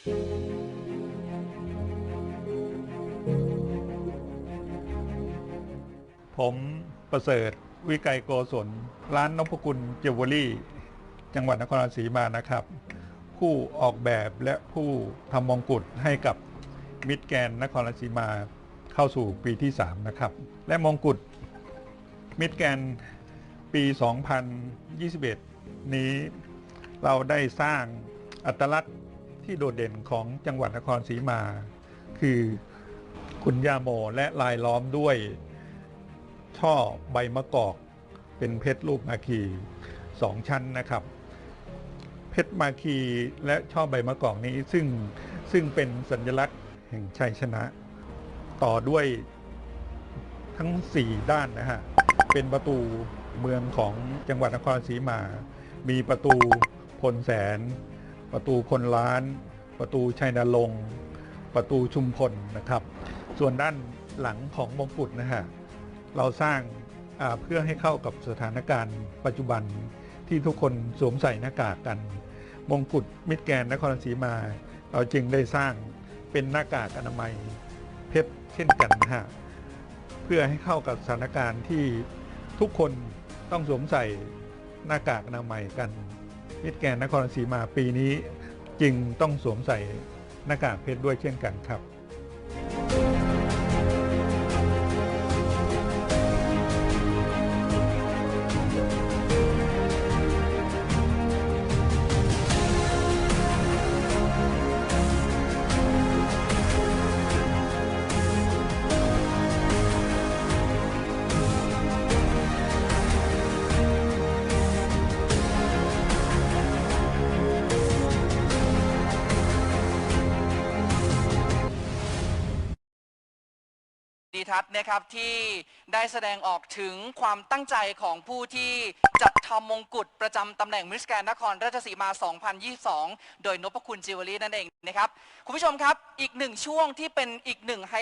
ผมประเสริฐวิไกรโกศลร้านนพกุลเจวเวลรี่ จังหวัดนครราชสีมานะครับ ผู้ออกแบบและผู้ทำมงกุฎให้กับมิตรแกนนครราชสีมาเข้าสู่ปีที่ 3 นะครับ และมงกุฎมิตรแกนปี 2021 นี้เราได้สร้างอัตลักษณ์ ที่โดดเด่นของจังหวัดนครศรีมา คือคุณยาโมและลายล้อมด้วย ช่อใบมะกอก เป็นเพชรรูปมาคีสองชั้นนะครับ เพชรมาคีและช่อใบมะกอกนี้ซึ่งซึ่งเป็นสัญลักษณ์แห่งชัยชนะ ต่อด้วยทั้ง 4 ด้านนะฮะ เป็นประตูเมืองของจังหวัดนครศรีมา มีประตูพลแสน ประตูคนล้าน ประตูชัยนรงค์ประตูชุมพลนะครับ ส่วนด้านหลังของมงกุฎนะฮะเราสร้างาเพื่อให้เข้ากับสถานการณ์ปัจจุบันที่ทุกคนสวมใส่หน้ากากกัน มงกุฎมิตรแกนนครราชสีมา เราจึงได้สร้างเป็นหน้ากากอนามัยเพชรเช่นกันนะฮะเพื่อให้เข้ากับสถานการณ์ที่ทุกคนต้องสวมใส่หน้ากากอนามัยกัน มิตรแกนนครสีมาปีนี้จึงต้องสวมใส่หน้ากากเพชรด้วยเช่นกันครับ ดีทัศน์นะครับที่ได้แสดงออกถึงความตั้งใจของผู้ที่จัดทำมงกุฎประจำตำแหน่งมิสแกรนนครราชสีมา 2022 โดยนพคุณจิวเวลรี่นั่นเองนะครับ คุณผู้ชมครับ อีกหนึ่งช่วงที่เป็นอีกหนึ่งไฮ